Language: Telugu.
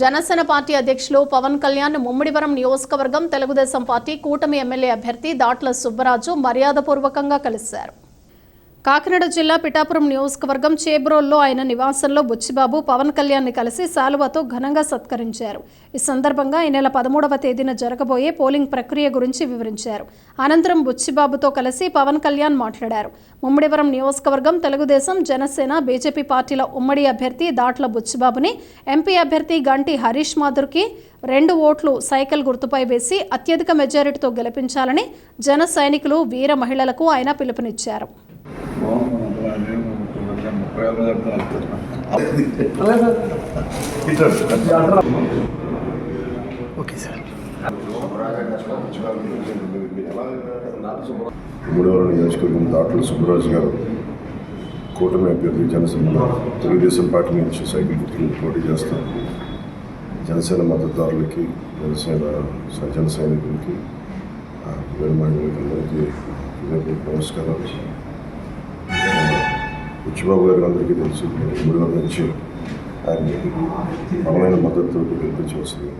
జనసేన పార్టీ అధ్యక్షులు పవన్ కళ్యాణ్ ముమ్మిడివరం నియోజకవర్గం తెలుగుదేశం పార్టీ కూటమి ఎమ్మెల్యే అభ్యర్థి దాట్ల సుబ్బరాజు మర్యాదపూర్వకంగా కలిశారు. కాకినాడ జిల్లా పిఠాపురం నియోజకవర్గం చేబ్రోల్లో ఆయన నివాసంలో బుచ్చిబాబు పవన్ కళ్యాణ్ని కలిసి శాలువాతో ఘనంగా సత్కరించారు. ఈ సందర్భంగా ఈ నెల పదమూడవ తేదీన జరగబోయే పోలింగ్ ప్రక్రియ గురించి వివరించారు. అనంతరం బుచ్చిబాబుతో కలిసి పవన్ కళ్యాణ్ మాట్లాడారు. ముమ్మిడివరం నియోజకవర్గం తెలుగుదేశం జనసేన బీజేపీ పార్టీల ఉమ్మడి అభ్యర్థి దాట్ల బుచ్చిబాబుని ఎంపీ అభ్యర్థి గంటి హరీష్ మాధుర్కి రెండు ఓట్లు సైకిల్ గుర్తుపై వేసి అత్యధిక మెజారిటీతో గెలిపించాలని జన సైనికులు వీర మహిళలకు ఆయన పిలుపునిచ్చారు. ఓకే సార్ మూడవరం నియోజకవర్గం దాట్ల సుబ్బరాజు గారు కూటమి అభ్యర్థి జనసేన తెలుగుదేశం పార్టీ నుంచి సైకిల్ గుర్తులు పోటీ చేస్తారు జనసేన మద్దతుదారులకి జనసేన జన సైనికులకి వీరమహిళలకి అందరికీ నమస్కారాలు. బుచ్చిబాబు గారు అందరికీ తెలుసు. మూడవరం నుంచి ఆయన బలమైన మద్దతుతో గెలిపించవలసింది